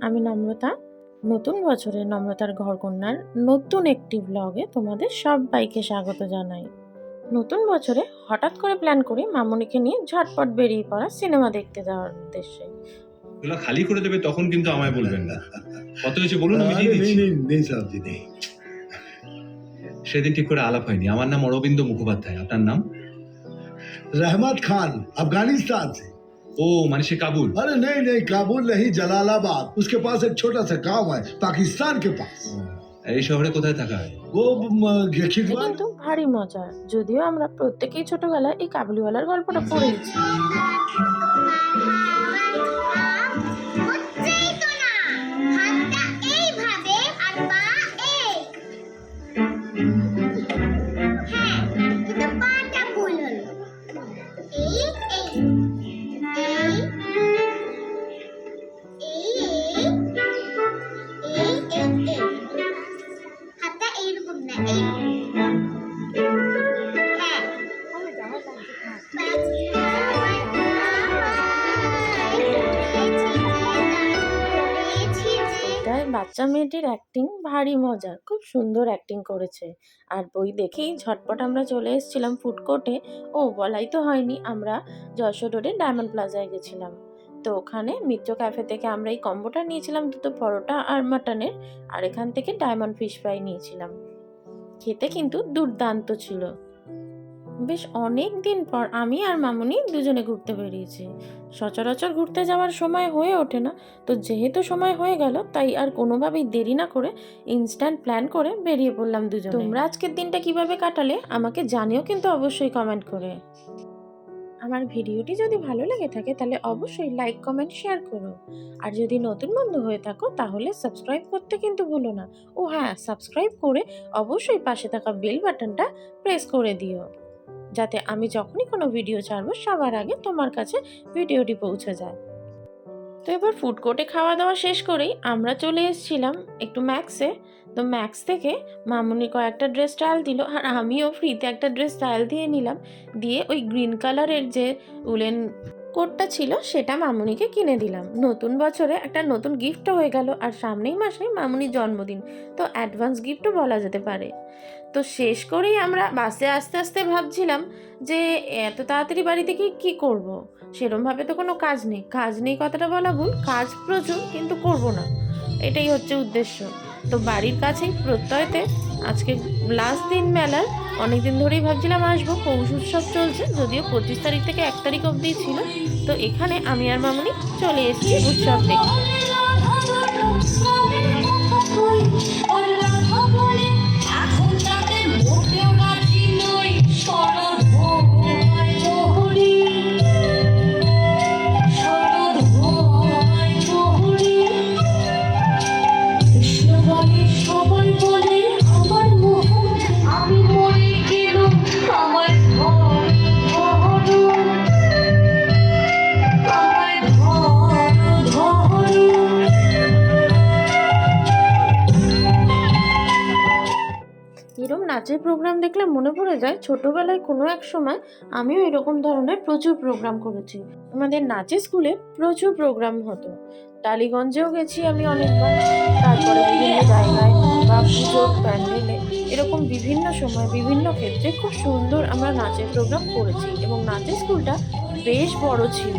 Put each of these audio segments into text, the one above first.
আমি নম্রতা। নতুন বছরে নম্রতার ঘরকন্যার নতুন একটি ব্লগে তোমাদের সবাইকে স্বাগত জানাই। নতুন বছরে হঠাৎ করে প্ল্যান করি মামনিকে নিয়ে ঝটপট বেরিয়ে পড়া সিনেমা দেখতে যাওয়ার উদ্দেশ্যে। এগুলো খালি করে দেবে তখন কিন্তু আমায় বলবেন না। কত হয়েছে বলুন আমি দিয়ে দিচ্ছি। নেই সাবজি নেই। সেদিন ঠিক করে আলাপ হয়নি। আমার নাম অরবিন্দ মুখোপাধ্যায়। আপনার নাম? রহমত খান আফগানিস্তান। থেকে ও মানে সে কাবুল अरे नहीं नहीं काबुल नहीं जलालाबाद उसके पास एक छोटा सा गांव है पाकिस्तान के पास এই শহরে কোথায় থাকা হয় वो म, এটা खिदवान কিন্তু ভারী মজার যদিও আমরা প্রত্যেকেই ছোটবেলায় এই কাবুলিওয়ালার গল্পটা পড়েছি বাচ্চা মেয়েটির অ্যাক্টিং ভারী মজার। খুব সুন্দর অ্যাক্টিং করেছে। আর বই দেখেই ঝটপট আমরা চলে এসেছিলাম ফুড কোর্টে ও, বলাই তো হয়নি, আমরা যশোর রোডে ডায়মন্ড প্লাজায় গেছিলাম। তো ওখানে মিত্র ক্যাফে থেকে আমরা এই কম্বোটা নিয়েছিলাম, দুটো পরোটা আর মাটনের, আর এখান থেকে ডায়মন্ড ফিশ ফ্রাই নিয়েছিলাম। খেতে কিন্তু দুর্দান্ত ছিল। বেশ অনেক দিন পর আমি আর মামুনি দুজনে ঘুরতে বেরিয়েছি। সচরাচর ঘুরতে যাওয়ার সময় হয়ে ওঠে না। তো যেহেতু সময় হয়ে গেল, তাই আর কোনোভাবেই দেরি না করে ইনস্ট্যান্ট প্ল্যান করে বেরিয়ে পড়লাম দুজন। তোমরা আজকের দিনটা কীভাবে কাটালে আমাকে জানিও কিন্তু অবশ্যই কমেন্ট করে। আমার ভিডিওটি যদি ভালো লেগে থাকে, তাহলে অবশ্যই লাইক কমেন্ট শেয়ার করো। আর যদি নতুন বন্ধু হয়ে থাকো, তাহলে সাবস্ক্রাইব করতে কিন্তু ভুলো না। ও হ্যাঁ সাবস্ক্রাইব করে অবশ্যই পাশে থাকা বেল বাটনটা প্রেস করে দিও। যাতে আমি যখনই কোনো ভিডিও ছাড়বো, সবার আগে তোমার কাছে ভিডিওটি পৌঁছে যায়। তো এবার ফুড কোর্টে খাওয়া দাওয়া শেষ করেই আমরা চলে এসেছিলাম একটু ম্যাক্সে তো ম্যাক্স থেকে মামুনি কয়েকটা ড্রেস ট্রায়াল দিল আর আমিও ফ্রিতে একটা ড্রেস ট্রায়াল দিয়ে নিলাম। দিয়ে ওই গ্রিন কালারের যে উলেন কোটটা ছিল, সেটা মামুনিকে কিনে দিলাম। নতুন বছরে একটা নতুন গিফটও হয়ে গেল আর সামনেই মাসে মামুনির জন্মদিন। তো অ্যাডভান্স গিফটও বলা যেতে পারে। তো শেষ করেই আমরা বাসে আস্তে আস্তে ভাবছিলাম যে এত তাড়াতাড়ি বাড়ি থেকে কি করব। সেরমভাবে তো কোনো কাজ নেই কাজ নেই কথাটা বলা ভুল কাজ প্রচুর কিন্তু করব না এটাই হচ্ছে উদ্দেশ্য তো বাড়ির কাছেই প্রত্যয়তে আজকে লাস্ট দিন মেলার অনেক দিন ধরেই ভাবছিলাম আসব পৌষ উৎসব চলছে যদিও পঁচিশ তারিখ থেকে এক তারিখ অবধি ছিল তো এখানে আমি আর মামনি চলে এসেছি উৎসব দেখতে নাচের প্রোগ্রাম দেখলে মনে পড়ে যায়, ছোটবেলায় কোনো এক সময় আমিও এরকম ধরনের প্রচুর প্রোগ্রাম করেছি। আমাদের নাচের স্কুলে প্রচুর প্রোগ্রাম হতো। টালিগঞ্জেও গেছি আমি অনেকবার, তারপরে বিভিন্ন জায়গায় বা পুজোর প্যান্ডেলে এরকম বিভিন্ন সময়, বিভিন্ন ক্ষেত্রে খুব সুন্দর আমরা নাচের প্রোগ্রাম করেছি এবং নাচের স্কুলটা বেশ বড় ছিল।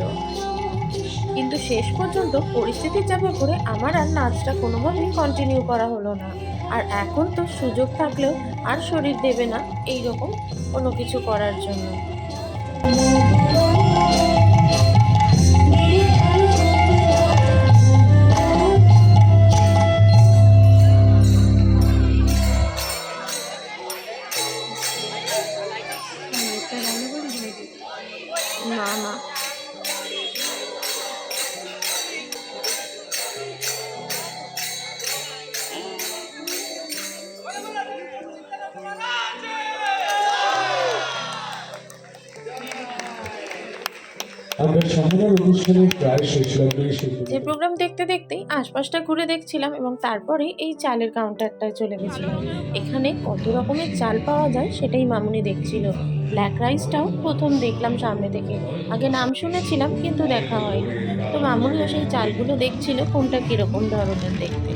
কিন্তু শেষ পর্যন্ত পরিস্থিতির চাপে পড়ে আমার আর নাচটা কোনোভাবেই কন্টিনিউ করা হলো না। আর এখন তো সুযোগ থাকলেও আর শরীর দেবে না এই রকম কোনো কিছু করার জন্য। না না। যে প্রোগ্রাম দেখতে দেখতেই আশপাশটা ঘুরে দেখছিলাম এবং তারপরে এই চালের কাউন্টারটায় চলে গেছিলাম। এখানে কত রকমের চাল পাওয়া যায় সেটাই মামুনি দেখছিল। ব্ল্যাক রাইসটাও প্রথম দেখলাম সামনে থেকে। আগে নাম শুনেছিলাম কিন্তু দেখা হয়নি। তো মামুনিও সেই চালগুলো দেখছিল কোনটা কীরকম ধরনের দেখতে।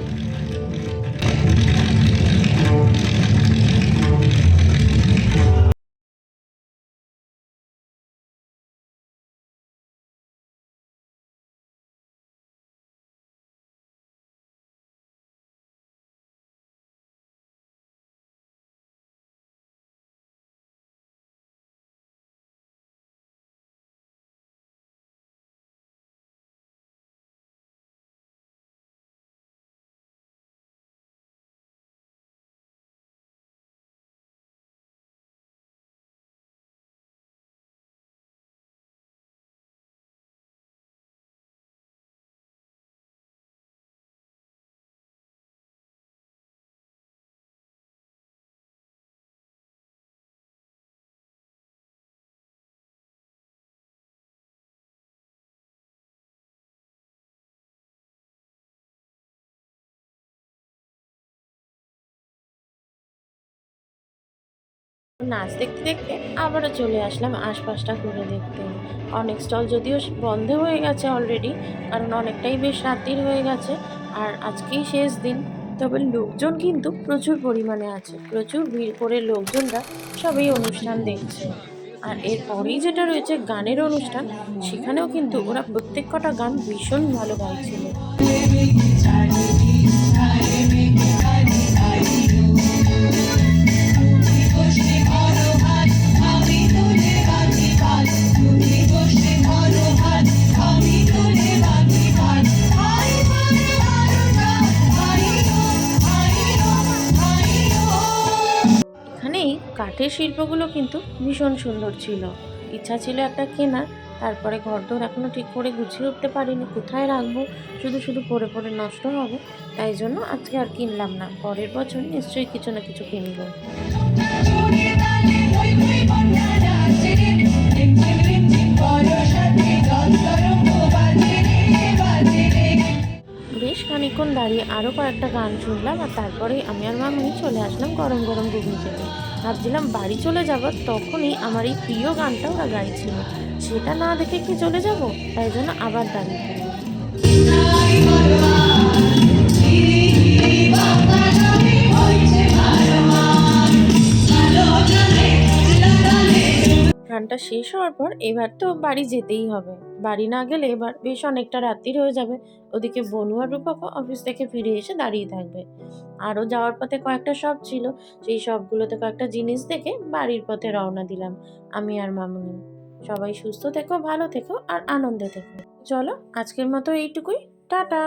নাচ দেখতে দেখতে আবারও চলে আসলাম আশপাশটা ঘুরে দেখতে। অনেক স্টল যদিও বন্ধ হয়ে গেছে অলরেডি কারণ অনেকটাই বেশ রাত্রির হয়ে গেছে আর আজকেই শেষ দিন। তবে লোকজন কিন্তু প্রচুর পরিমাণে আছে, প্রচুর ভিড় করে লোকজনরা সবই অনুষ্ঠান দেখছে। আর এরপরেই যেটা রয়েছে গানের অনুষ্ঠান, সেখানেও কিন্তু ওরা প্রত্যেক কটা গান ভীষণ ভালো গাইছিল। কাঠের শিল্পগুলো কিন্তু ভীষণ সুন্দর ছিল। ইচ্ছা ছিল একটা কেনার তারপরে ঘরদোর এখনও ঠিক করে গুছিয়ে উঠতে পারিনি, কোথায় রাখব? শুধু শুধু পরে পরে নষ্ট হবে, তাই জন্য আজকে আর কিনলাম না। পরের বছর নিশ্চয়ই কিছু না কিছু কিনবো। বেশ খানিকক্ষণ দাঁড়িয়ে আরও কয়েকটা গান শুনলাম আর তারপরে আমি আর মামনি চলে আসলাম গরম গরম ঘুগনি ভাবছিলাম বাড়ি চলে যাব, তখনই আমার এই প্রিয় গানটা ওরা গাইছিল সেটা না দেখে কি চলে যাব তাই জন্য আবার দাঁড়িয়ে। শেষ হওয়ার পর এবার তো বাড়ি যেতেই হবে। বাড়ি না গেলে এবার বেশ অনেকটা রাত্রির হয়ে যাবে। ওদিকে বনু আর রূপকও অফিস থেকে ফিরে এসে দাঁড়িয়ে থাকবে। আরও যাওয়ার পথে কয়েকটা শপ ছিল। সেই শপগুলোতে কয়েকটা জিনিস দেখে বাড়ির পথে রওনা দিলাম। আমি আর মামুনি। সবাই সুস্থ থেকো, ভালো থেকো আর আনন্দে থেকো। চলো, আজকের মতো এইটুকুই। টাটা!